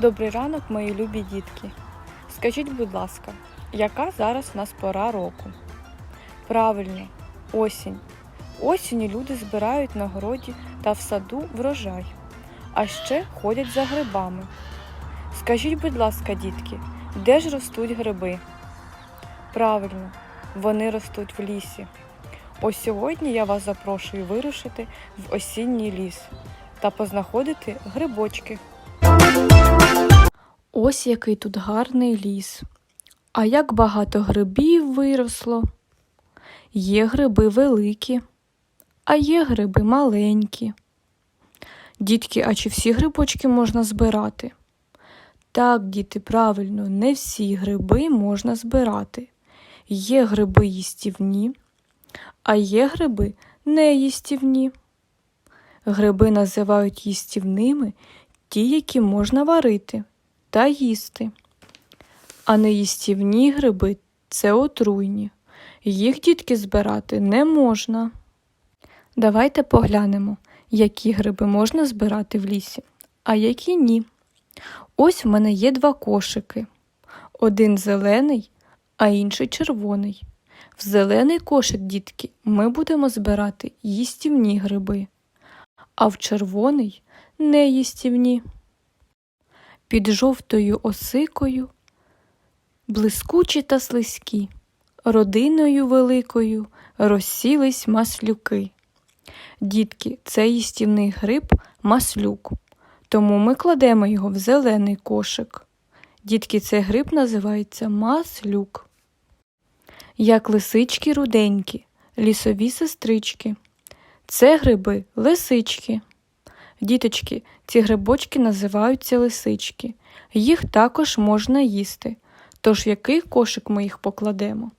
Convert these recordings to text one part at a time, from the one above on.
Добрий ранок, мої любі дітки. Скажіть, будь ласка, яка зараз у нас пора року? Правильно, осінь. Осінню люди збирають на городі та в саду врожай, а ще ходять за грибами. Скажіть, будь ласка, дітки, де ж ростуть гриби? Правильно, вони ростуть в лісі. Ось сьогодні я вас запрошую вирушити в осінній ліс та познаходити грибочки. Ось який тут гарний ліс. А як багато грибів виросло. Є гриби великі, а є гриби маленькі. Дітки, а чи всі грибочки можна збирати? Так, діти, правильно, не всі гриби можна збирати. Є гриби їстівні, а є гриби неїстівні. Гриби називають їстівними ті, які можна варити та їсти. А неїстівні гриби це отруйні. Їх дітки збирати не можна. Давайте поглянемо, які гриби можна збирати в лісі, а які ні. Ось в мене є два кошики. Один зелений, а інший червоний. В зелений кошик, дітки, ми будемо збирати їстівні гриби, а в червоний неїстівні. Під жовтою осикою блискучі та слизькі, родиною великою розсілись маслюки. Дітки, це їстівний гриб маслюк, тому ми кладемо його в зелений кошик. Дітки, цей гриб називається маслюк. Як лисички руденькі, лісові сестрички. Це гриби лисички. Діточки, ці грибочки називаються лисички. Їх також можна їсти. Тож який кошик ми їх покладемо?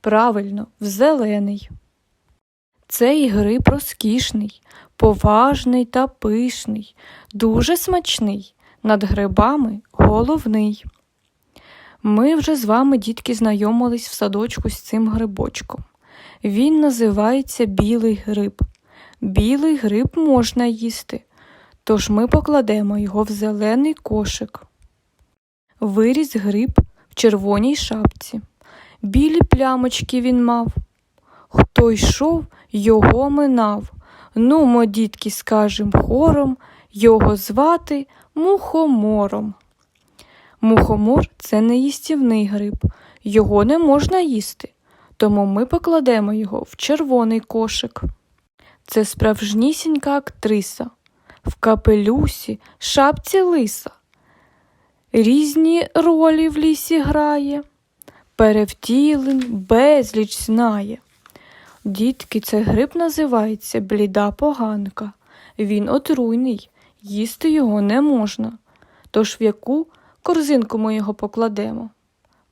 Правильно, в зелений. Цей гриб розкішний, поважний та пишний, дуже смачний, над грибами головний. Ми вже з вами, дітки, знайомились в садочку з цим грибочком. Він називається білий гриб. Білий гриб можна їсти, тож ми покладемо його в зелений кошик. Виріс гриб в червоній шапці. Білі плямочки він мав. Хто йшов, його минав. Ну, мо, дітки, скажем хором, його звати мухомором. Мухомор це не їстівний гриб, його не можна їсти, тому ми покладемо його в червоний кошик. Це справжнісінька актриса, в капелюсі, шапці лиса. Різні ролі в лісі грає, перевтілень безліч знає. Дітки, цей гриб називається бліда поганка. Він отруйний, їсти його не можна. Тож в яку корзинку ми його покладемо?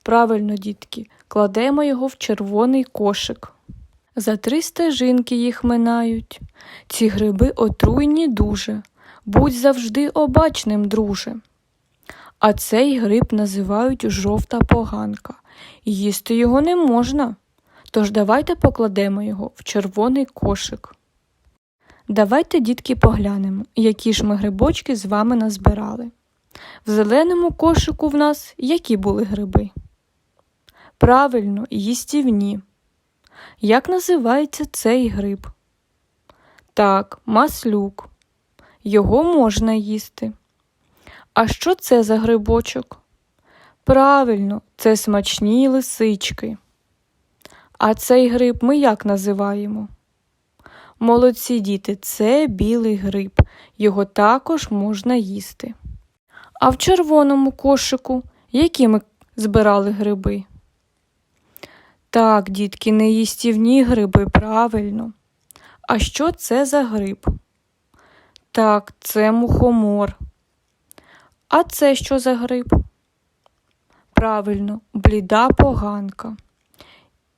Правильно, дітки, кладемо його в червоний кошик. За три стежинки їх минають. Ці гриби отруйні дуже. Будь завжди обачним, друже. А цей гриб називають жовта поганка. Їсти його не можна. Тож давайте покладемо його в червоний кошик. Давайте, дітки, поглянемо, які ж ми грибочки з вами назбирали. В зеленому кошику в нас які були гриби? Правильно, їстівні. Як називається цей гриб? Так, маслюк. Його можна їсти. А що це за грибочок? Правильно, це смачні лисички. А цей гриб ми як називаємо? Молодці діти, це білий гриб. Його також можна їсти. А в червоному кошику які ми збирали гриби? Так, дітки, неїстівні гриби, правильно. А що це за гриб? Так, це мухомор. А це що за гриб? Правильно, бліда поганка.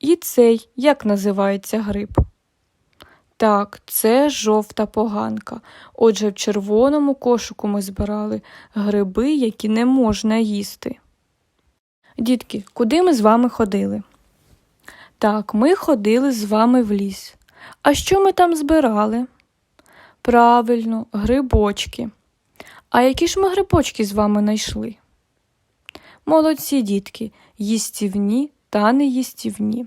І цей як називається гриб? Так, це жовта поганка. Отже, в червоному кошику ми збирали гриби, які не можна їсти. Дітки, куди ми з вами ходили? Так, ми ходили з вами в ліс. А що ми там збирали? Правильно, грибочки. А які ж ми грибочки з вами знайшли? Молодці, дітки, їстівні та неїстівні.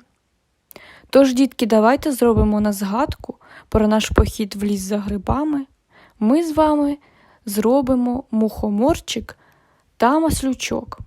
Тож, дітки, давайте зробимо на згадку про наш похід в ліс за грибами. Ми з вами зробимо мухоморчик та маслючок.